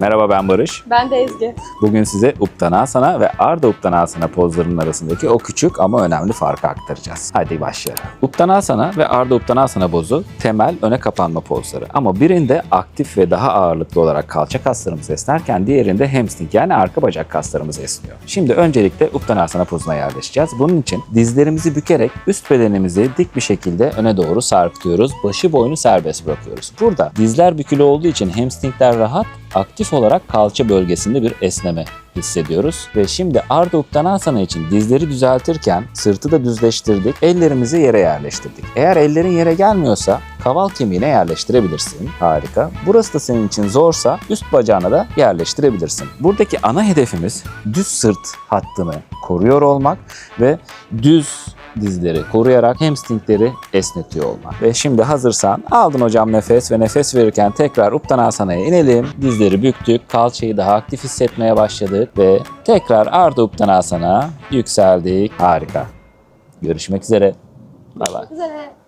Merhaba ben Barış. Ben de Ezgi. Bugün size Uttanasana ve Ardha Uttanasana pozlarının arasındaki o küçük ama önemli farkı aktaracağız. Hadi başlayalım. Uttanasana ve Ardha Uttanasana pozu temel öne kapanma pozları. Ama birinde aktif ve daha ağırlıklı olarak kalça kaslarımız esnerken diğerinde hamstring yani arka bacak kaslarımız esniyor. Şimdi öncelikle Uttanasana pozuna yerleşeceğiz. Bunun için dizlerimizi bükerek üst bedenimizi dik bir şekilde öne doğru sarkıtıyoruz. Başı boynu serbest bırakıyoruz. Burada dizler bükülü olduğu için hamstringler rahat, aktif olarak kalça bölgesinde bir esneme hissediyoruz. Ve şimdi Ardha Uttanasana için dizleri düzeltirken sırtı da düzleştirdik. Ellerimizi yere yerleştirdik. Eğer ellerin yere gelmiyorsa kaval kemiğine yerleştirebilirsin. Harika. Burası da senin için zorsa üst bacağına da yerleştirebilirsin. Buradaki ana hedefimiz düz sırt hattını koruyor olmak ve düz dizleri koruyarak hamstringleri esnetiyor olmak. Ve şimdi hazırsan aldın hocam nefes ve nefes verirken tekrar Uttanasana'ya inelim. Dizleri büktük, kalçayı daha aktif hissetmeye başladık ve tekrar Ardha Uttanasana yükseldik. Harika. Görüşmek üzere. Bay bay. Güzel.